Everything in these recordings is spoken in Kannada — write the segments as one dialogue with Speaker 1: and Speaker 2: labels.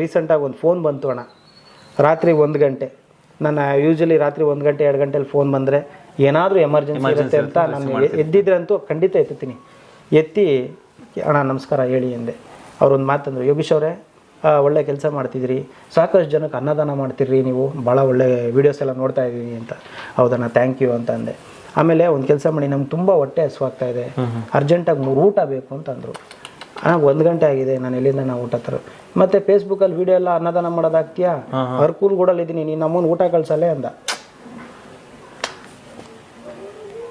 Speaker 1: ರೀಸೆಂಟಾಗಿ ಒಂದು ಫೋನ್ ಬಂತು ಅಣ್ಣ. ರಾತ್ರಿ ಒಂದು ಗಂಟೆ. ನನ್ನ ಯೂಶಲಿ ರಾತ್ರಿ ಒಂದು ಗಂಟೆ ಎರಡು ಗಂಟೆಲಿ ಫೋನ್ ಬಂದರೆ ಏನಾದರೂ ಎಮರ್ಜೆನ್ಸಿ ಇರುತ್ತೆ ಅಂತ ನಾನು ಎದ್ದಿದ್ರೆ ಅಂತೂ ಖಂಡಿತ ಎತ್ತುತ್ತೀನಿ. ಎತ್ತಿ ಅಣ್ಣ ನಮಸ್ಕಾರ ಹೇಳಿ ಎಂದೆ ಅವ್ರೊಂದು ಮಾತಂದರು ಯೋಗೀಶ್ ಅವರೇ ಒಳ್ಳೆ ಕೆಲಸ ಮಾಡ್ತಿದ್ರಿ. ಸಾಕಷ್ಟು ಜನಕ್ಕೆ ಅನ್ನದಾನ ಮಾಡ್ತಿರ್ರಿ ನೀವು. ಭಾಳ ಒಳ್ಳೆ ವೀಡಿಯೋಸ್ ಎಲ್ಲ ನೋಡ್ತಾ ಇದ್ದೀನಿ ಅಂತ. ಹೌದಣ್ಣ ಥ್ಯಾಂಕ್ ಯು ಅಂತ ಅಂದೆ. ಆಮೇಲೆ ಒಂದು ಕೆಲಸ ಮಾಡಿ ನಮ್ಗೆ ತುಂಬ ಹೊಟ್ಟೆ ಹಸುವಾಗ್ತಾ ಇದೆ. ಅರ್ಜೆಂಟಾಗಿ ಮೂರು ಊಟ ಬೇಕು ಅಂತಂದರು ಅಣ್ಣ ಒಂದು ಗಂಟೆ ಆಗಿದೆ ನಾನು ಎಲ್ಲಿಂದ ನಾವು ಊಟ ತರ? ಮತ್ತೆ ಫೇಸ್ಬುಕ್ಕಲ್ಲಿ ವಿಡಿಯೋ ಎಲ್ಲ ಅನ್ನದಾನ ಮಾಡೋದಾಗ್ತೀಯಾ ಅರ್ಕೂಲ್ ಗೂಡಲ್ಲಿದ್ದೀನಿ ನೀನು ನಮ್ಮನ್ನು ಊಟ ಕಳ್ಸಲ್ಲೇ ಅಂದ.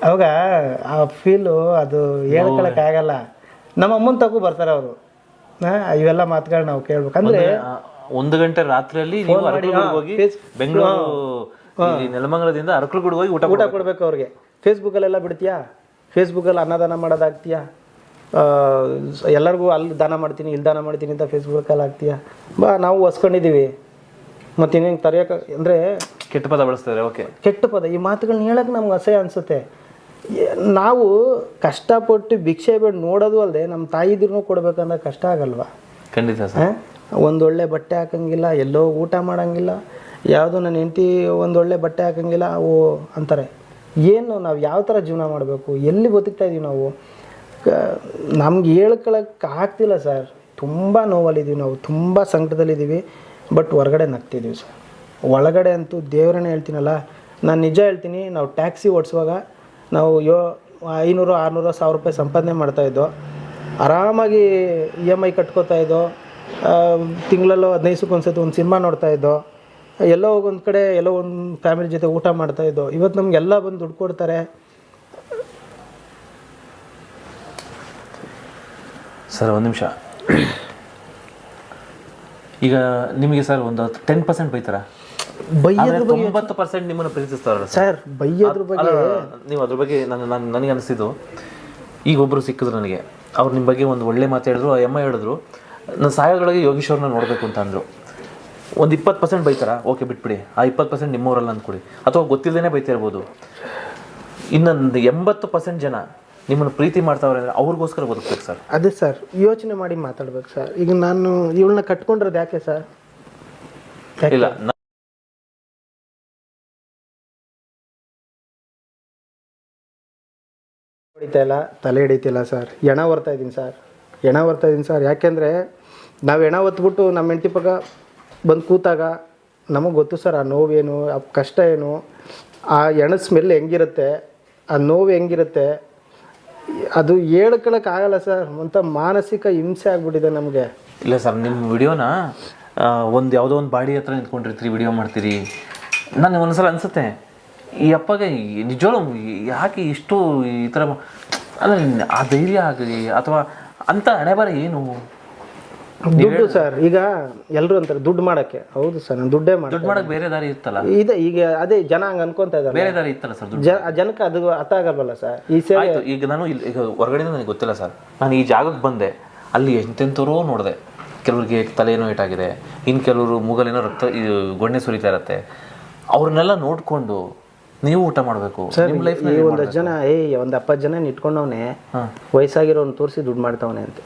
Speaker 1: ಅವಾಗ ಆ ಫೀಲು ಅದು ಹೇಳ್ಕೊಳಕ್ಕಾಗಲ್ಲ ನಮ್ಮ ಅಮ್ಮನ ತಗೋ ಬರ್ತಾರೆ ಅವರು. ಇವೆಲ್ಲ ಮಾತುಗಳು ನಾವು
Speaker 2: ಕೇಳ್ಬೇಕಂದ್ರೆ ಒಂದು ಗಂಟೆ ರಾತ್ರಿಯಲ್ಲಿ ಹೋಗಿ ಬೆಂಗಳೂರು ನೆಲಮಂಗಲದಿಂದ ಅರಕಲಗೂಡಿಗೆ ಹೋಗಿ ಊಟ
Speaker 1: ಊಟ ಕೊಡ್ಬೇಕು. ಅವ್ರಿಗೆ. ಫೇಸ್ಬುಕ್ಕಲ್ಲೆಲ್ಲ ಬಿಡ್ತೀಯಾ? ಫೇಸ್ಬುಕ್ಕಲ್ಲಿ ಅನ್ನದಾನ ಮಾಡೋದಾಗ್ತೀಯಾ ಎಲ್ಲರಿಗೂ ಅಲ್ಲಿ ದಾನ ಮಾಡ್ತೀನಿ ಇಲ್ಲಿ ದಾನ ಮಾಡ್ತೀನಿ ಅಂತ ಫೇಸ್ಬುಕ್ಕಲ್ಲಿ ಹಾಕ್ತೀಯ? ಬಾ ನಾವು ಹೊಸ್ಕೊಂಡಿದ್ದೀವಿ. ಮತ್ತೆ ಇನ್ನೇನು ತರೆಯೋಕೆ ಅಂದರೆ
Speaker 2: ಕೆಟ್ಟ ಪದ ಬಳಸ್ತಾರೆ ಓಕೆ
Speaker 1: ಕೆಟ್ಟ ಪದ ಈ ಮಾತುಗಳನ್ನ ಹೇಳಕ್ಕೆ ನಮ್ಗೆ ಅಸಹ್ಯ ಅನಿಸುತ್ತೆ. ನಾವು ಕಷ್ಟಪಟ್ಟು ಭಿಕ್ಷೆ ಬೇಡ ನೋಡೋದು ಅಲ್ಲದೆ ನಮ್ಮ ತಾಯಿದಿರ್ನೂ ಕೊಡ್ಬೇಕಂದ್ರೆ ಕಷ್ಟ ಆಗಲ್ವಾ?
Speaker 2: ಖಂಡಿತ ಸರ್.
Speaker 1: ಒಂದೊಳ್ಳೆ ಬಟ್ಟೆ ಹಾಕಂಗಿಲ್ಲ ಎಲ್ಲೋ ಊಟ ಮಾಡಂಗಿಲ್ಲ ಯಾವುದು ನನ್ನ ಹೆಂಡತಿ ಒಂದೊಳ್ಳೆ ಬಟ್ಟೆ ಹಾಕಂಗಿಲ್ಲ ಅವು ಅಂತಾರೆ. ಏನು ನಾವು ಯಾವ ಥರ ಜೀವನ ಮಾಡಬೇಕು? ಎಲ್ಲಿ ಬದುಕ್ತಾ ಇದ್ದೀವಿ ನಾವು? ನಮ್ಗೆ ಹೇಳ್ಕೊಳಕ್ಕೆ ಆಗ್ತಿಲ್ಲ ಸರ್. ತುಂಬ ನೋವಲ್ಲಿದ್ದೀವಿ ನಾವು, ತುಂಬ ಸಂಕಟದಲ್ಲಿದ್ದೀವಿ ಬಟ್ ಹೊರಗಡೆ ನಗ್ತಿದ್ದೀವಿ ಸರ್. ಒಳಗಡೆ ಅಂತೂ ದೇವರನ್ನೇ ಹೇಳ್ತೀನಲ್ಲ, ನಾನು ನಿಜ ಹೇಳ್ತೀನಿ, ನಾವು ಟ್ಯಾಕ್ಸಿ ಓಡಿಸುವಾಗ ನಾವು ಯೋ, ಐನೂರು, ಆರುನೂರು, ಸಾವಿರ ರೂಪಾಯಿ ಸಂಪಾದನೆ ಮಾಡ್ತಾಯಿದ್ದೋ ಆರಾಮಾಗಿ ಇ ಎಂ ಐ ಕಟ್ಕೋತಾ ಇದ್ದೋ ತಿಂಗಳಲ್ಲೋ ಹದಿನೈದು ಒಂದ್ಸತಿ ಒಂದು ಸಿನಿಮಾ ನೋಡ್ತಾಯಿದ್ದೋ ಎಲ್ಲೋ ಒಂದು ಕಡೆ ಎಲ್ಲೋ ಒಂದು ಫ್ಯಾಮಿಲಿ ಜೊತೆ ಊಟ ಮಾಡ್ತಾಯಿದ್ದೋ ಇವತ್ತು ನಮಗೆಲ್ಲ ಬಂದು ದುಡ್ಡು ಕೊಡ್ತಾರೆ.
Speaker 2: ಸರ್ ಒಂದು ನಿಮಿಷ. ಈಗ ನಿಮಗೆ ಸರ್ ಒಂದು ಟೆನ್ ಪರ್ಸೆಂಟ್ ಬೈತಾರ?
Speaker 1: ಬೈಯೋದ್ರ ಬಗ್ಗೆ
Speaker 2: ತೊಂಬತ್ತು ಪರ್ಸೆಂಟ್ ನಿಮ್ಮನ್ನು ಪ್ರೀತಿಸ್ತಾರಲ್ಲ ಸರ್.
Speaker 1: ಸರ್ ಬೈಯೋದ್ರ ಬಗ್ಗೆ
Speaker 2: ಅಲ್ಲ, ನೀವು ಅದ್ರ ಬಗ್ಗೆ ನಾನು ನಾನು ನನಗೆ ಅನಿಸಿದ್ದು ಈಗ ಒಬ್ಬರು ಸಿಕ್ಕಿದ್ರು ನನಗೆ. ಅವ್ರು ನಿಮ್ಮ ಬಗ್ಗೆ ಒಂದು ಒಳ್ಳೆ ಮಾತು ಹೇಳಿದ್ರು ಆ ಅಮ್ಮ ಹೇಳಿದ್ರು. ನನ್ನ ಸಾಯೋದ್ರೊಳಗೆ ಯೋಗೀಶ್ವರನ ನೋಡಬೇಕು ಅಂತ ಅಂದರು. ಒಂದು ಇಪ್ಪತ್ತು ಪರ್ಸೆಂಟ್ ಬೈತಾರ? ಓಕೆ ಬಿಟ್ಬಿಡಿ. ಆ ಇಪ್ಪತ್ತು ಪರ್ಸೆಂಟ್ ನಿಮ್ಮವರಲ್ಲ ಅಂದ್ಕೊಡಿ. ಅಥವಾ ಗೊತ್ತಿಲ್ಲದೇನೆ ಬೈತಾ ಇರ್ಬೋದು. ಇನ್ನೊಂದು ಎಂಬತ್ತು ಪರ್ಸೆಂಟ್ ಜನ ನಿಮ್ಮನ್ನು ಪ್ರೀತಿ ಮಾಡ್ತಾವ್ರೆ ಅಂದರೆ ಅವ್ರಿಗೋಸ್ಕರ ಬದುಕ್ಬೇಕು ಸರ್.
Speaker 1: ಅದೇ ಸರ್ ಯೋಚನೆ ಮಾಡಿ ಮಾತಾಡ್ಬೇಕು ಸರ್. ಈಗ ನಾನು ಇವಳನ್ನ ಕಟ್ಕೊಂಡಿರೋದು ಯಾಕೆ ಸರ್?
Speaker 2: ಇಲ್ಲ ನ-
Speaker 1: ಹೊಡಿತಾ ಇಲ್ಲ ತಲೆ ಹಿಡಿತಿಲ್ಲ ಸರ್. ಹೆಣ ಹೊರ್ತಾ ಇದ್ದೀನಿ ಸರ್. ಹೆಣ ಹೊರ್ತಾ ಇದ್ದೀನಿ ಸರ್. ಯಾಕೆಂದರೆ ನಾವು ಹೆಣ ಹೊತ್ಬಿಟ್ಟು ನಮ್ಮ ಹೆಂಡತಿ ಪಕ್ಕ ಬಂದು ಕೂತಾಗ ನಮಗೆ ಗೊತ್ತು ಸರ್ ಆ ನೋವೇನು ಆ ಕಷ್ಟ ಏನು ಆ ಎಣ ಸ್ಮೆಲ್ ಹೆಂಗಿರುತ್ತೆ ಆ ನೋವು ಹೆಂಗಿರುತ್ತೆ ಅದು ಹೇಳ್ಕೊಳಕ್ಕಾಗಲ್ಲ ಸರ್. ಅಂತ ಮಾನಸಿಕ ಹಿಂಸೆ ಆಗ್ಬಿಟ್ಟಿದೆ ನಮಗೆ.
Speaker 2: ಇಲ್ಲ ಸರ್, ನಿಮ್ಮ ವಿಡಿಯೋನ ಒಂದು ಯಾವುದೋ ಒಂದು ಬಾಡಿ ಹತ್ರ ನಿಂತ್ಕೊಂಡಿರ್ತೀರಿ, ವಿಡಿಯೋ ಮಾಡ್ತೀರಿ. ನನಗೆ ಒಂದ್ಸಲ ಅನ್ಸುತ್ತೆ, ಈ ಅಪ್ಪಗೆ ನಿಜವಾಗ್ಲೂ ಯಾಕೆ ಇಷ್ಟು ಈ ಥರ ಅಂದರೆ ಆ ಧೈರ್ಯ ಆಗಲಿ ಅಥವಾ ಅಂತ ಹಣೆ ಏನು?
Speaker 1: ದುಡ್ಡು ಸರ್ ಈಗ ಎಲ್ಲರೂ ಅಂತಾರೆ ದುಡ್ಡು ಮಾಡಕ್ಕೆ. ಹೌದು ಸರ್ ನಾನು ದುಡ್ಡೇ
Speaker 2: ದುಡ್ಡು ಮಾಡಕ್ಕೆ ಬೇರೆ ದಾರಿ ಇತ್ತಲ್ಲ?
Speaker 1: ಇದೆ ಈಗ ಅದೇ ಜನ ಹಂಗೆ ಅನ್ಕೊಂತ ಇದ್ದಾರೆ.
Speaker 2: ಬೇರೆ ದಾರಿ ಇತ್ತಲ್ಲ ಸರ್ ದುಡ್ಡು?
Speaker 1: ಜನಕ್ಕೆ ಅದು ಅರ್ಥ ಆಗಲ್ವಲ್ಲ ಸರ್? ಈ ಸೇವೆ
Speaker 2: ಆಯ್ತು ಈಗ ನಾನು ಇಲ್ಲಿ ಈಗ ಹೊರಗಡೆ ನನಗೆ ಗೊತ್ತಿಲ್ಲ ಸರ್. ನಾನು ಈ ಜಾಗಕ್ಕೆ ಬಂದೆ. ಅಲ್ಲಿ ಎಂತೆಂಥವರೋ ನೋಡಿದೆ. ಕೆಲವ್ರಿಗೆ ತಲೆನೋ ಏಟಾಗಿದೆ. ಇನ್ನು ಕೆಲವರು ಮೂಗಲೇನೋ ರಕ್ತ ಗೊಣ್ಣೆ ಸುರಿತಾ ಇರತ್ತೆ. ಅವ್ರನ್ನೆಲ್ಲ ನೋಡ್ಕೊಂಡು ನೀವು ಊಟ ಮಾಡಬೇಕು. ನಿಮ್ಮ ಲೈಫ್
Speaker 1: ಒಂದಷ್ಟು ಜನ ಏಯ್ ಒಂದು ಅಪ್ಪತ್ತು ಜನ ಇಟ್ಕೊಂಡವನೇ ವಯಸ್ಸಾಗಿರೋನ್ ತೋರಿಸಿ ದುಡ್ಡು ಮಾಡ್ತಾವನೆ ಅಂತ.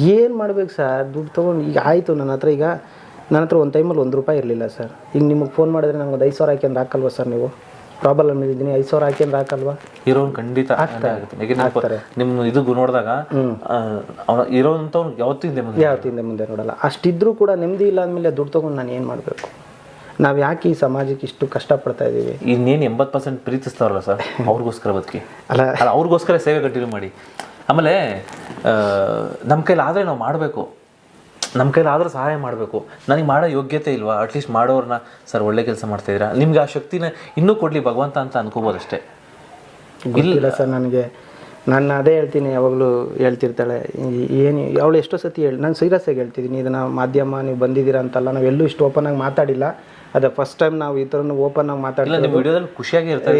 Speaker 1: ಏನು ಮಾಡ್ಬೇಕು ಸರ್? ದುಡ್ಡು ತೊಗೊಂಡು ಈಗ ಆಯಿತು ನನ್ನ ಹತ್ರ ಈಗ. ನನ್ನ ಹತ್ರ ಒಂದು ಟೈಮಲ್ಲಿ ಒಂದು ರೂಪಾಯಿ ಇರಲಿಲ್ಲ ಸರ್. ಈಗ ನಿಮಗೆ ಫೋನ್ ಮಾಡಿದ್ರೆ ನಂಗೆ ಒಂದು ಐದು ಸಾವಿರ ಹಾಕ್ಯಂದು ಹಾಕಲ್ವಾ ಸರ್ ನೀವು? ಪ್ರಾಬ್ಲಮ್ ಇದ್ದೀನಿ ಐದು ಸಾವಿರ ಹಾಕ್ಯಂದು ಹಾಕಲ್ವಾ?
Speaker 2: ಇರೋನ್ ಖಂಡಿತ ನಿಮ್ಮ- ಇದು. ನೋಡಿದಾಗ ಇರೋಂಥ ಯಾವತ್ತೂ ಹಿಂದೆ ಮುಂದೆ
Speaker 1: ಯಾವತ್ತಿಂದ ಮುಂದೆ ನೋಡಲ್ಲ. ಅಷ್ಟಿದ್ರೂ ಕೂಡ ನೆಮ್ಮದಿ ಇಲ್ಲ ಅಂದಮೇಲೆ ದುಡ್ಡು ತೊಗೊಂಡು ನಾನು ಏನು ಮಾಡಬೇಕು? ನಾವು ಯಾಕೆ ಈ ಸಮಾಜಕ್ಕೆ ಇಷ್ಟು ಕಷ್ಟಪಡ್ತಾ ಇದ್ದೀವಿ
Speaker 2: ಇನ್ನೇನು ಎಂಬತ್ತು ಪರ್ಸೆಂಟ್ ಪ್ರೀತಿಸ್ತಾರಲ್ಲ ಸರ್ ಅವ್ರಿಗೋಸ್ಕರ ಬದುಕಿ.
Speaker 1: ಅಲ್ಲ
Speaker 2: ಅವ್ರಿಗೋಸ್ಕರ ಸೇವೆ ಕಂಟಿನ್ಯೂ ಮಾಡಿ. ಆಮೇಲೆ ನಮ್ಮ ಕೈಲಿ ಆದರೆ ನಾವು ಮಾಡಬೇಕು. ನಮ್ಮ ಕೈಲಿ ಆದರೂ ಸಹಾಯ ಮಾಡಬೇಕು. ನನಗೆ ಮಾಡೋ ಯೋಗ್ಯತೆ ಇಲ್ವಾ? ಅಟ್ಲೀಸ್ಟ್ ಮಾಡೋರನ್ನ ಸರ್, ಒಳ್ಳೆ ಕೆಲಸ ಮಾಡ್ತಾಯಿದ್ದೀರಾ ನಿಮ್ಗೆ ಆ ಶಕ್ತಿನ ಇನ್ನೂ ಕೊಡಲಿ ಭಗವಂತ ಅಂತ ಅನ್ಕೋಬೋದು ಅಷ್ಟೇ.
Speaker 1: ಇಲ್ಲ ಸರ್ ನನಗೆ. ನಾನು ಅದೇ ಹೇಳ್ತೀನಿ, ಯಾವಾಗಲೂ ಹೇಳ್ತಿರ್ತಾಳೆ. ಏನು ಅವಳು ಎಷ್ಟೋ ಸತಿ ಹೇಳಿ ನಾನು ಸೀರಿಯಸ್ಸಾಗಿ ಹೇಳ್ತಿದ್ದೀನಿ, ಇದನ್ನು ಮಾಧ್ಯಮ, ನೀವು ಬಂದಿದ್ದೀರಾ ಅಂತಲ್ಲ ನಾವು ಎಲ್ಲೂ ಇಷ್ಟು ಓಪನ್ ಆಗಿ ಮಾತಾಡಿಲ್ಲ. ಅದೇ ಫಸ್ಟ್ ಟೈಮ್ ನಾವು ಈ ಥರ ಓಪನ್ ಆಗಿ ಮಾತಾಡ್ತೀವಿ
Speaker 2: ಖುಷಿಯಾಗಿ ಇರ್ತಾರೆ.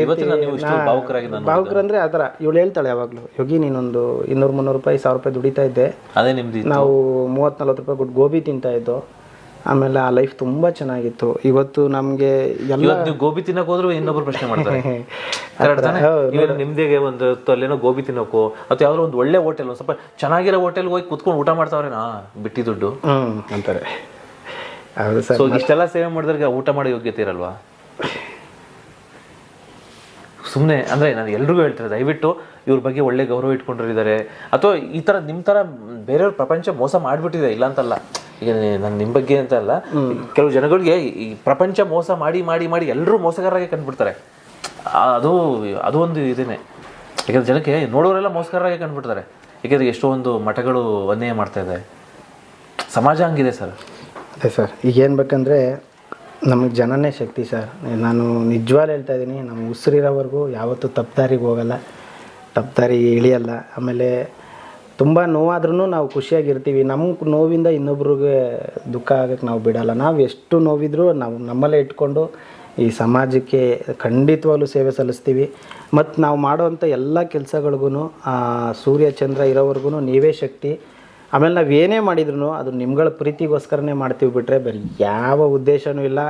Speaker 1: ಭಾವುಕರಂದ್ರೆ ಆ ಥರ. ಇವಳು ಹೇಳ್ತಾಳೆ ಯಾವಾಗಲೂ ಯೋಗಿ ನೀನೊಂದು ಇನ್ನೂರು ಮುನ್ನೂರು ರೂಪಾಯಿ ಸಾವಿರ ರೂಪಾಯಿ ದುಡಿತಾ ಇದ್ದೆ.
Speaker 2: ಅದೇ ನಿಮ್ದು.
Speaker 1: ನಾವು ಮೂವತ್ತು ನಲ್ವತ್ತು ರೂಪಾಯಿ ಕೊಟ್ಟು ಗೋಬಿ ತಿಂತಾ ಇದ್ದೋ ಆಮೇಲೆ ಆ ಲೈಫ್ ತುಂಬಾ ಚೆನ್ನಾಗಿತ್ತು. ಇವತ್ತು ನಮಗೆ ಎಲ್ಲ
Speaker 2: ನೀವು ಗೋಬಿ ತಿನ್ನಕ್ ಹೋದ್ರು ಇನ್ನೊಬ್ರು ಪ್ರಶ್ನೆ ಮಾಡ್ತಾರೆ. ನಿಮ್ದೇ ಒಂದು ಅಲ್ಲೇನೋ ಗೋಬಿ ತಿನ್ನೋಕೋ ಅಥವಾ ಯಾವ್ದೋ ಒಂದು ಒಳ್ಳೆ ಹೋಟೆಲ್ ಸ್ವಲ್ಪ ಚೆನ್ನಾಗಿರೋ ಹೋಟೆಲ್ ಹೋಗಿ ಕುತ್ಕೊಂಡು ಊಟ ಮಾಡ್ತಾವ್ರೆ ನಾ ಬಿಟ್ಟಿ ದುಡ್ಡು
Speaker 1: ಅಂತಾರೆ. ಹೌದು ಸರ್
Speaker 2: ಸೊ ಇಷ್ಟೆಲ್ಲ ಸೇವೆ ಮಾಡಿದ್ರೆ ಊಟ ಮಾಡೋ ಯೋಗ್ಯತೆ ಇರಲ್ವಾ? ಸುಮ್ಮನೆ ಅಂದರೆ ನಾನು ಎಲ್ರಿಗೂ ಹೇಳ್ತಾರೆ ದಯವಿಟ್ಟು ಇವ್ರ ಬಗ್ಗೆ ಒಳ್ಳೆ ಗೌರವ ಇಟ್ಕೊಂಡಿದ್ದಾರೆ ಅಥವಾ ಈ ಥರ ನಿಮ್ಮ ಥರ ಬೇರೆಯವ್ರ ಪ್ರಪಂಚ ಮೋಸ ಮಾಡಿಬಿಟ್ಟಿದೆ ಇಲ್ಲ ಅಂತಲ್ಲ. ಈಗ ನಾನು ನಿಮ್ಮ ಬಗ್ಗೆ ಅಂತ ಅಲ್ಲ ಕೆಲವು ಜನಗಳಿಗೆ ಈ ಪ್ರಪಂಚ ಮೋಸ ಮಾಡಿ ಮಾಡಿ ಮಾಡಿ ಎಲ್ಲರೂ ಮೋಸಗಾರರಾಗಿ ಕಂಡುಬಿಡ್ತಾರೆ. ಅದು ಅದು ಒಂದು ಇದೇನೆ. ಯಾಕಂದ್ರೆ ಜನಕ್ಕೆ ನೋಡೋರೆಲ್ಲ ಮೋಸಗಾರರಾಗೆ ಕಂಡುಬಿಡ್ತಾರೆ. ಯಾಕೆಂದ್ರೆ ಒಂದು ಮಠಗಳು ಅನ್ಯಾಯ ಮಾಡ್ತಾ ಇದೆ. ಸಮಾಜ ಹಂಗಿದೆ ಸರ್.
Speaker 1: ಅದೇ ಸರ್, ಈಗೇನು ಬೇಕಂದರೆ ನಮಗೆ ಜನನೇ ಶಕ್ತಿ ಸರ್. ನಾನು ನಿಜವಾಗ್ಲೂ ಹೇಳ್ತಾ ಇದ್ದೀನಿ ನಮ್ಮ ಉಸಿರಿರೋವರೆಗೂ ಯಾವತ್ತೂ ತಪ್ಪದಾರಿಗೆ ಹೋಗಲ್ಲ ತಪ್ಪದಾರಿ ಇಳಿಯಲ್ಲ. ಆಮೇಲೆ ತುಂಬ ನೋವಾದ್ರೂ ನಾವು ಖುಷಿಯಾಗಿರ್ತೀವಿ. ನಮ್ಮ ನೋವಿಂದ ಇನ್ನೊಬ್ರಿಗೆ ದುಃಖ ಆಗೋಕ್ಕೆ ನಾವು ಬಿಡಲ್ಲ. ನಾವು ಎಷ್ಟು ನೋವಿದ್ರೂ ನಾವು ನಮ್ಮಲ್ಲೇ ಇಟ್ಕೊಂಡು ಈ ಸಮಾಜಕ್ಕೆ ಖಂಡಿತವಾಗ್ಲೂ ಸೇವೆ ಸಲ್ಲಿಸ್ತೀವಿ. ಮತ್ತು ನಾವು ಮಾಡೋವಂಥ ಎಲ್ಲ ಕೆಲಸಗಳಿಗೂ ಸೂರ್ಯ ಚಂದ್ರ ಇರೋವರೆಗೂ ನೀವೇ ಶಕ್ತಿ. ಆಮೇಲೆ ನಾವು ಏನೇ ಮಾಡಿದ್ರು ಅದು ನಿಮ್ಗಳ ಪ್ರೀತಿಗೋಸ್ಕರನೇ ಮಾಡ್ತೀವಿ ಬಿಟ್ಟರೆ ಬೇರೆ ಯಾವ ಉದ್ದೇಶವೂ ಇಲ್ಲ.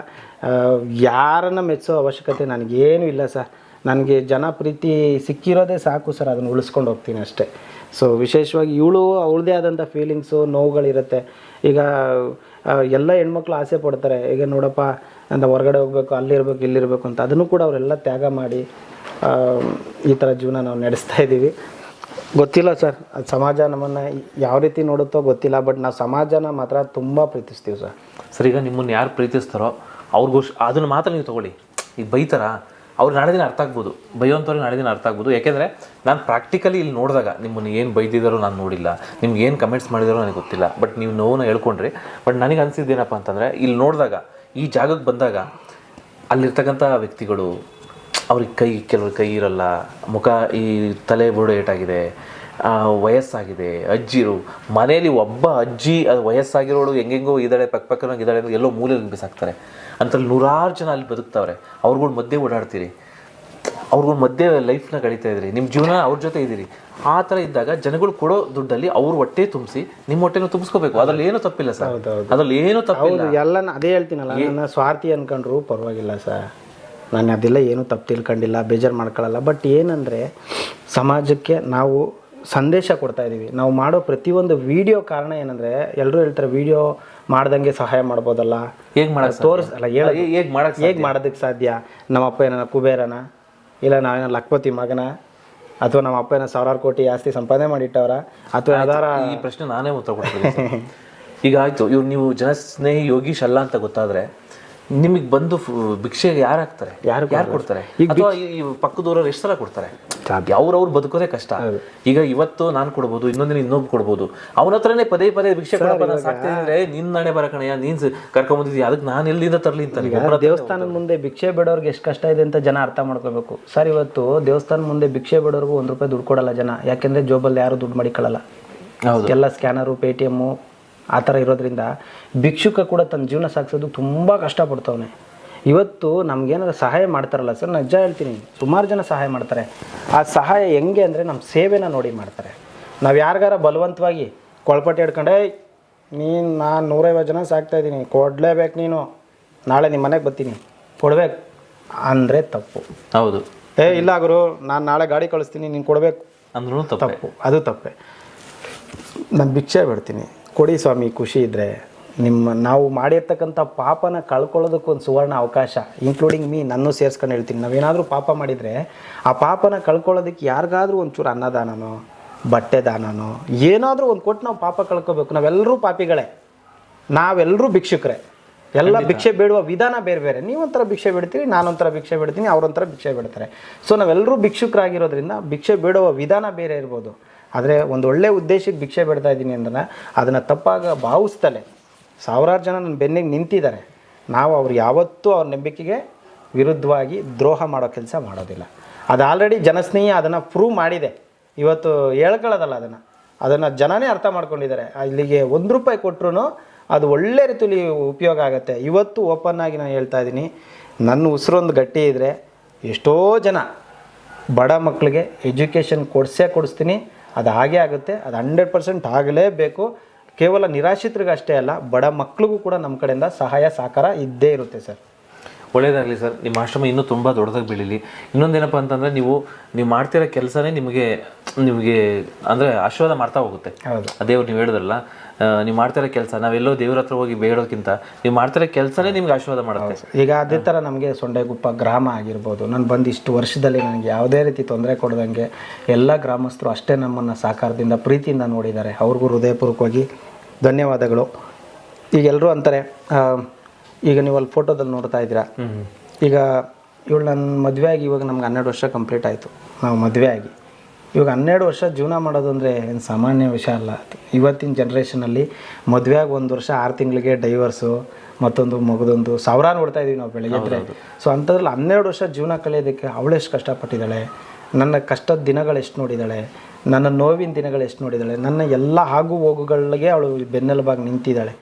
Speaker 1: ಯಾರನ್ನು ಮೆಚ್ಚೋ ಅವಶ್ಯಕತೆ ನನಗೇನು ಇಲ್ಲ ಸರ್. ನನಗೆ ಜನ ಪ್ರೀತಿ ಸಿಕ್ಕಿರೋದೇ ಸಾಕು ಸರ್, ಅದನ್ನು ಉಳಿಸ್ಕೊಂಡು ಹೋಗ್ತೀನಿ ಅಷ್ಟೇ. ಸೊ ವಿಶೇಷವಾಗಿ ಇವಳು ಅವಳದೇ ಆದಂಥ ಫೀಲಿಂಗ್ಸು ನೋವುಗಳಿರುತ್ತೆ. ಈಗ ಎಲ್ಲ ಹೆಣ್ಮಕ್ಳು ಆಸೆ ಪಡ್ತಾರೆ. ಈಗ ನೋಡಪ್ಪ ಅಂತ ಹೊರಗಡೆ ಹೋಗ್ಬೇಕು, ಅಲ್ಲಿರ್ಬೇಕು, ಇಲ್ಲಿರ್ಬೇಕು ಅಂತ. ಅದನ್ನು ಕೂಡ ಅವರೆಲ್ಲ ತ್ಯಾಗ ಮಾಡಿ ಈ ಥರ ಜೀವನ ನಾವು ನಡೆಸ್ತಾ ಇದ್ದೀವಿ. ಗೊತ್ತಿಲ್ಲ ಸರ್. ಅದು ಸಮಾಜ ನಮ್ಮನ್ನು ಯಾವ ರೀತಿ ನೋಡುತ್ತೋ ಗೊತ್ತಿಲ್ಲ ಬಟ್ ನಾವು ಸಮಾಜನ ಮಾತ್ರ ತುಂಬ ಪ್ರೀತಿಸ್ತೀವಿ ಸರ್.
Speaker 2: ಸರ್ ಈಗ ನಿಮ್ಮನ್ನು ಯಾರು ಪ್ರೀತಿಸ್ತಾರೋ ಅವ್ರಿಗೂ ಅದನ್ನು ಮಾತ್ರ ನೀವು ತಗೊಳ್ಳಿ. ಈಗ ಬೈತಾರ? ಅವ್ರು ನಾಳೆ ದಿನ ಅರ್ಥ ಆಗ್ಬೋದು. ಬೈಯೋಂಥವ್ರಿಗೆ ನಾಳೆ ದಿನ ಅರ್ಥ ಆಗ್ಬೋದು. ಯಾಕೆಂದರೆ ನಾನು ಪ್ರಾಕ್ಟಿಕಲಿ ಇಲ್ಲಿ ನೋಡಿದಾಗ ನಿಮ್ಮನ್ನು ಏನು ಬೈದಿದ್ದಾರೋ ನಾನು ನೋಡಿಲ್ಲ. ನಿಮ್ಗೆ ಏನು ಕಮೆಂಟ್ಸ್ ಮಾಡಿದಾರೋ ನನಗೆ ಗೊತ್ತಿಲ್ಲ. ಬಟ್ ನೀವು ನೋವನ್ನ ಹೇಳ್ಕೊಂಡ್ರಿ. ಬಟ್ ನನಗೆ ಅನಿಸಿದ್ದೇನಪ್ಪ ಅಂತಂದರೆ ಇಲ್ಲಿ ನೋಡಿದಾಗ ಈ ಜಾಗಕ್ಕೆ ಬಂದಾಗ ಅಲ್ಲಿರ್ತಕ್ಕಂಥ ವ್ಯಕ್ತಿಗಳು ಅವ್ರಿಗೆ ಕೈ ಕೆಲವ್ರ ಕೈ ಇರಲ್ಲ. ಮುಖ ಈ ತಲೆ ಬುರುಡೆ ಏಟಾಗಿದೆ. ವಯಸ್ಸಾಗಿದೆ. ಅಜ್ಜಿರು. ಮನೆಯಲ್ಲಿ ಒಬ್ಬ ಅಜ್ಜಿ ಅದು ವಯಸ್ಸಾಗಿರೋಳು ಹೆಂಗೆಂಗೋ ಇದ್ದಾಳೆ ಪಕ್ಕ ಪಕ್ಕನಾಗ ಇದ್ದಾಳೆ ಅಂದ್ರೆ ಎಲ್ಲೋ ಮೂಲೆ ಬಿಸಾಕ್ತಾರೆ. ಅಂತಲ್ಲಿ ನೂರಾರು ಜನ ಅಲ್ಲಿ ಬದುಕ್ತಾವ್ರೆ. ಅವ್ರುಗಳ ಮಧ್ಯೆ ಓಡಾಡ್ತೀರಿ. ಅವ್ರಿಗೂ ಮಧ್ಯೆ ಲೈಫ್ನ ಕಳೀತಾ ಇದ್ದೀರಿ. ನಿಮ್ಮ ಜೀವನ ಅವ್ರ ಜೊತೆ ಇದ್ದೀರಿ. ಆ ಥರ ಇದ್ದಾಗ ಜನಗಳು ಕೊಡೋ ದುಡ್ಡಲ್ಲಿ ಅವ್ರ ಹೊಟ್ಟೆ ತುಂಬಿಸಿ ನಿಮ್ಮ ಹೊಟ್ಟೆನೂ ತುಂಬಿಸ್ಕೋಬೇಕು. ಅದ್ರಲ್ಲಿ ಏನೂ ತಪ್ಪಿಲ್ಲ ಸರ್. ಅದ್ರಲ್ಲಿ ಏನೂ ತಪ್ಪಿಲ್ಲ.
Speaker 1: ಎಲ್ಲ ಅದೇ ಹೇಳ್ತೀನಲ್ಲ ಸ್ವಾರ್ಥಿ ಅನ್ಕೊಂಡ್ರು ಪರವಾಗಿಲ್ಲ ಸರ್. ನಾನು ಅದೆಲ್ಲ ಏನೂ ತಪ್ಪು ತಿಳ್ಕೊಂಡಿಲ್ಲ ಬೇಜಾರು ಮಾಡ್ಕೊಳ್ಳಲ್ಲ. ಬಟ್ ಏನಂದರೆ ಸಮಾಜಕ್ಕೆ ನಾವು ಸಂದೇಶ ಕೊಡ್ತಾ ಇದ್ದೀವಿ ನಾವು ಮಾಡೋ ಪ್ರತಿಯೊಂದು ವಿಡಿಯೋ ಕಾರಣ ಏನಂದರೆ ಎಲ್ಲರೂ ಹೇಳ್ತಾರೆ ವಿಡಿಯೋ ಮಾಡ್ದಂಗೆ ಸಹಾಯ ಮಾಡ್ಬೋದಲ್ಲ.
Speaker 2: ಹೇಗೆ
Speaker 1: ಮಾಡ ತೋರಿಸಲ್ಲ ಹೇಳ
Speaker 2: ಹೇಗೆ ಮಾಡಕ್
Speaker 1: ಹೇಗೆ ಮಾಡೋದಕ್ಕೆ ಸಾಧ್ಯ? ನಮ್ಮ ಅಪ್ಪ ಏನಾರ ಕುಬೇರನ ಇಲ್ಲ ನಾವೇನ ಲಕ್ಪತಿ ಮಗನ ಅಥವಾ ನಮ್ಮ ಅಪ್ಪ ಏನೋ ಸಾವಿರಾರು ಕೋಟಿ ಆಸ್ತಿ ಸಂಪಾದನೆ ಮಾಡಿಟ್ಟವ್ರ ಅಥವಾ ಯಾವ್ದಾರ
Speaker 2: ಈ ಪ್ರಶ್ನೆ ನಾನೇ ಉತ್ತರ ಕೊಡ್ತೀನಿ ಈಗ ಆಯ್ತು ಇವ್ರು ನೀವು ಜನಸ್ನೇಹಿ ಯೋಗೀಶ್ ಅಲ್ಲ ಅಂತ ಗೊತ್ತಾದ್ರೆ ನಿಮಗೆ ಬಂದು ಭಿಕ್ಷೆ ಯಾರು ಹಾಕ್ತಾರೆ?
Speaker 1: ಯಾರು
Speaker 2: ಯಾರು ಕೊಡ್ತಾರೆ? ಅಥವಾ ಈ ಪಕ್ಕದೂರವ್ರು ಎಷ್ಟು ಸಲ ಕೊಡ್ತಾರೆ? ಅವ್ರವ್ರು ಬದುಕೋದೇ ಕಷ್ಟ. ಈಗ ಇವತ್ತು ನಾನು ಕೊಡ್ಬೋದು ಇನ್ನೊಂದಿನ ಇನ್ನೊಬ್ಬ ಕೊಡ್ಬೋದು. ಅವನ ಹತ್ರನೇ ಪದೇ ಪದೇ ಭಿಕ್ಷೆ ಕೊಡಪ್ಪ ನಾನು ಸಾಕ್ತೀನಿ ಅಂದ್ರೆ ನಿನ್ ನಾಣೆ ಬರ ಯಾ ನೀನ್ ಕರ್ಕೊಂಬಂದಿದ್ಯಾ ಅದಕ್ಕೆ ನಾನು ಎಲ್ಲಿಂದ ತರ್ಲಿ ಅಂತ
Speaker 1: ದೇವಸ್ಥಾನದ ಮುಂದೆ ಭಿಕ್ಷೆ ಬೇಡೋರ್ಗೆ ಎಷ್ಟು ಕಷ್ಟ ಇದೆ ಅಂತ ಜನ ಅರ್ಥ ಮಾಡ್ಕೋಬೇಕು. ಸರ್ ಇವತ್ತು ದೇವಸ್ಥಾನ ಮುಂದೆ ಭಿಕ್ಷೆ ಬೇಡೋರ್ಗು ಒಂದು ರೂಪಾಯಿ ದುಡ್ಡು ಕೊಡಲ್ಲ ಜನ. ಯಾಕೆಂದ್ರೆ ಜೋಬಲ್ಲಿ ಯಾರು ದುಡ್ಡು ಮಾಡಿಕೊಳ್ಳಲ್ಲ ಎಲ್ಲ ಸ್ಕ್ಯಾನರು ಪೇ ಟಿ ಎಮ್ಮು ಆ ಥರ ಇರೋದ್ರಿಂದ ಭಿಕ್ಷುಕ ಕೂಡ ತನ್ನ ಜೀವನ ಸಾಗಿಸೋದು ತುಂಬ ಕಷ್ಟಪಡ್ತವನೆ. ಇವತ್ತು ನಮಗೇನಾದ್ರು ಸಹಾಯ ಮಾಡ್ತಾರಲ್ಲ ಸರ್ ನಾನು ನಿಜ ಹೇಳ್ತೀನಿ ಸುಮಾರು ಜನ ಸಹಾಯ ಮಾಡ್ತಾರೆ. ಆ ಸಹಾಯ ಹೆಂಗೆ ಅಂದರೆ ನಮ್ಮ ಸೇವೆನ ನೋಡಿ ಮಾಡ್ತಾರೆ. ನಾವು ಯಾರಿಗಾರ ಬಲವಂತವಾಗಿ ಕೊಳಪಟ್ಟೆ ಹಿಡ್ಕೊಂಡೆ ನೀನು ನಾನು ನೂರೈವತ್ತು ಜನ ಸಾಕ್ತಾ ಇದ್ದೀನಿ ಕೊಡಲೇಬೇಕು ನೀನು ನಾಳೆ ನಿಮ್ಮ ಮನೆಗೆ ಬರ್ತೀನಿ. ಕೊಡಬೇಕು ಅಂದರೆ ತಪ್ಪು.
Speaker 2: ಹೌದು.
Speaker 1: ಏ ಇಲ್ಲ ಗುರು ನಾನು ನಾಳೆ ಗಾಡಿ ಕಳಿಸ್ತೀನಿ ನೀನು ಕೊಡಬೇಕು.
Speaker 2: ಅಂದ್ರೂ ತಪ್ಪು
Speaker 1: ಅದು ತಪ್ಪೆ. ನಾನು ಭಿಕ್ಷೆ ಬಿಡ್ತೀನಿ. ಕೊಡಿ ಸ್ವಾಮಿ ಖುಷಿ ಇದ್ದರೆ ನಿಮ್ಮ ನಾವು ಮಾಡಿರ್ತಕ್ಕಂಥ ಪಾಪನ ಕಳ್ಕೊಳ್ಳೋದಕ್ಕೆ ಒಂದು ಸುವರ್ಣ ಅವಕಾಶ ಇನ್ಕ್ಲೂಡಿಂಗ್ ಮೀ ನನ್ನೂ ಸೇರಿಸ್ಕೊಂಡು ಹೇಳ್ತೀನಿ. ನಾವೇನಾದರೂ ಪಾಪ ಮಾಡಿದರೆ ಆ ಪಾಪನ ಕಳ್ಕೊಳ್ಳೋದಕ್ಕೆ ಯಾರಿಗಾದ್ರೂ ಒಂಚೂರು ಅನ್ನದಾನನೋ ಬಟ್ಟೆ ದಾನನೋ ಏನಾದರೂ ಒಂದು ಕೊಟ್ಟು ನಾವು ಪಾಪ ಕಳ್ಕೋಬೇಕು. ನಾವೆಲ್ಲರೂ ಪಾಪಿಗಳೇ. ನಾವೆಲ್ಲರೂ ಭಿಕ್ಷುಕರೇ. ಎಲ್ಲ ಭಿಕ್ಷೆ ಬೇಡುವ ವಿಧಾನ ಬೇರೆ ಬೇರೆ. ನೀವೊಂಥರ ಭಿಕ್ಷೆ ಬಿಡ್ತೀರಿ ನಾನೊಂಥರ ಭಿಕ್ಷೆ ಬಿಡ್ತೀನಿ ಅವರೊಂಥರ ಭಿಕ್ಷೆ ಬಿಡ್ತಾರೆ. ಸೊ ನಾವೆಲ್ಲರೂ ಭಿಕ್ಷುಕರಾಗಿರೋದ್ರಿಂದ ಭಿಕ್ಷೆ ಬೇಡುವ ವಿಧಾನ ಬೇರೆ ಇರ್ಬೋದು. ಆದರೆ ಒಂದು ಒಳ್ಳೆ ಉದ್ದೇಶಕ್ಕೆ ಭಿಕ್ಷೆ ಬಿಡ್ತಾ ಇದ್ದೀನಿ ಅಂದ್ರೆ ಅದನ್ನು ತಪ್ಪಾಗ ಭಾವಿಸ್ತಲೇ ಸಾವಿರಾರು ಜನ ನನ್ನ ಬೆನ್ನಿಗೆ ನಿಂತಿದ್ದಾರೆ ನಾವು ಅವ್ರು ಯಾವತ್ತೂ ಅವ್ರ ನಂಬಿಕೆಗೆ ವಿರುದ್ಧವಾಗಿ ದ್ರೋಹ ಮಾಡೋ ಕೆಲಸ ಮಾಡೋದಿಲ್ಲ. ಅದು ಆಲ್ರೆಡಿ ಜನಸ್ನೇಹಿ ಅದನ್ನು ಪ್ರೂವ್ ಮಾಡಿದೆ. ಇವತ್ತು ಹೇಳ್ಕೊಳ್ಳೋದಲ್ಲ ಅದನ್ನು. ಅದನ್ನು ಜನನೇ ಅರ್ಥ ಮಾಡ್ಕೊಂಡಿದ್ದಾರೆ ಇಲ್ಲಿಗೆ ಒಂದು ರೂಪಾಯಿ ಕೊಟ್ಟರು ಅದು ಒಳ್ಳೆ ರೀತಿಯಲ್ಲಿ ಉಪಯೋಗ ಆಗುತ್ತೆ. ಇವತ್ತು ಓಪನ್ ಆಗಿ ನಾನು ಹೇಳ್ತಾ ಇದ್ದೀನಿ. ನನ್ನ ಉಸಿರೊಂದು ಗಟ್ಟಿ ಇದ್ದರೆ ಎಷ್ಟೋ ಜನ ಬಡ ಮಕ್ಕಳಿಗೆ ಎಜುಕೇಷನ್ ಕೊಡಿಸೇ ಕೊಡಿಸ್ತೀನಿ. ಅದು ಹಾಗೇ ಆಗುತ್ತೆ ಅದು ಹಂಡ್ರೆಡ್ ಪರ್ಸೆಂಟ್ ಆಗಲೇಬೇಕು. ಕೇವಲ ನಿರಾಶ್ರಿತರಿಗೆ ಅಷ್ಟೇ ಅಲ್ಲ ಬಡ ಮಕ್ಕಳಿಗೂ ಕೂಡ ನಮ್ಮ ಕಡೆಯಿಂದ ಸಹಾಯ ಸಹಕಾರ ಇದ್ದೇ ಇರುತ್ತೆ ಸರ್.
Speaker 2: ಒಳ್ಳೇದಾಗಲಿ ಸರ್ ನಿಮ್ಮ ಆಶ್ರಮ ಇನ್ನೂ ತುಂಬ ದೊಡ್ಡದಾಗಿ ಬೆಳೀಲಿ. ಇನ್ನೊಂದೇನಪ್ಪ ಅಂತಂದರೆ ನೀವು ನೀವು ಮಾಡ್ತಿರೋ ಕೆಲಸನೇ ನಿಮಗೆ ನಿಮಗೆ ಅಂದರೆ ಆಶೀರ್ವಾದ ಮಾಡ್ತಾ ಹೋಗುತ್ತೆ.
Speaker 1: ಹೌದು.
Speaker 2: ಅದೇ ನೀವು ಹೇಳಿದ್ರಲ್ಲ ನೀವು ಮಾಡ್ತಿರೋ ಕೆಲಸ ನಾವೆಲ್ಲೋ ದೇವ್ರ ಹತ್ರ ಹೋಗಿ ಬೇಡೋಕ್ಕಿಂತ ನೀವು ಮಾಡ್ತಿರೋ ಕೆಲಸನೇ ನಿಮ್ಗೆ ಆಶೀರ್ವಾದ ಮಾಡುತ್ತೆ.
Speaker 1: ಈಗ ಅದೇ ಥರ ನಮಗೆ ಸೊಂಡೆಗುಪ್ಪ ಗ್ರಾಮ ಆಗಿರ್ಬೋದು. ನಾನು ಬಂದು ಇಷ್ಟು ವರ್ಷದಲ್ಲಿ ನನಗೆ ಯಾವುದೇ ರೀತಿ ತೊಂದರೆ ಕೊಡದಂಗೆ ಎಲ್ಲ ಗ್ರಾಮಸ್ಥರು ಅಷ್ಟೇ ನಮ್ಮನ್ನು ಸಹಕಾರದಿಂದ ಪ್ರೀತಿಯಿಂದ ನೋಡಿದ್ದಾರೆ. ಅವ್ರಿಗೂ ಹೃದಯಪೂರ್ವಕವಾಗಿ ಧನ್ಯವಾದಗಳು. ಈಗ ಎಲ್ಲರೂ ಅಂತಾರೆ ಈಗ ನೀವು ಅಲ್ಲಿ ಫೋಟೋದಲ್ಲಿ ನೋಡ್ತಾ ಇದ್ದೀರಾ? ಈಗ ಇವಳು ನನ್ನ ಮದುವೆ ಆಗಿ ಇವಾಗ ನಮ್ಗೆ ಹನ್ನೆರಡು ವರ್ಷ ಕಂಪ್ಲೀಟ್ ಆಯಿತು. ನಾವು ಮದುವೆ ಆಗಿ. ಇವಾಗ ಹನ್ನೆರಡು ವರ್ಷ ಜೀವನ ಮಾಡೋದಂದರೆ ಏನು ಸಾಮಾನ್ಯ ವಿಷಯ ಅಲ್ಲ. ಇವತ್ತಿನ ಜನ್ರೇಷನಲ್ಲಿ ಮದುವೆಯಾಗಿ ಒಂದು ವರ್ಷ ಆರು ತಿಂಗಳಿಗೆ ಡೈವರ್ಸು ಮತ್ತೊಂದು ಮಗದೊಂದು ಸಾವಿರ ನೋಡ್ತಾ ಇದೀವಿ ನಾವು ಬೆಳಗ್ಗೆ ಇದ್ದರೆ ಸೊ ಅಂಥದ್ರಲ್ಲಿ ಹನ್ನೆರಡು ವರ್ಷ ಜೀವನ ಕಳೆಯೋದಕ್ಕೆ ಅವಳೆಷ್ಟು ಕಷ್ಟಪಟ್ಟಿದ್ದಾಳೆ? ನನ್ನ ಕಷ್ಟದ ದಿನಗಳು ಎಷ್ಟು ನೋಡಿದ್ದಾಳೆ? ನನ್ನ ನೋವಿನ ದಿನಗಳು ಎಷ್ಟು ನೋಡಿದ್ದಾಳೆ? ನನ್ನ ಎಲ್ಲ ಆಗು ಹೋಗುಗಳಿಗೆ ಅವಳು ಬೆನ್ನೆಲುಬಾಗಿ ನಿಂತಿದ್ದಾಳೆ.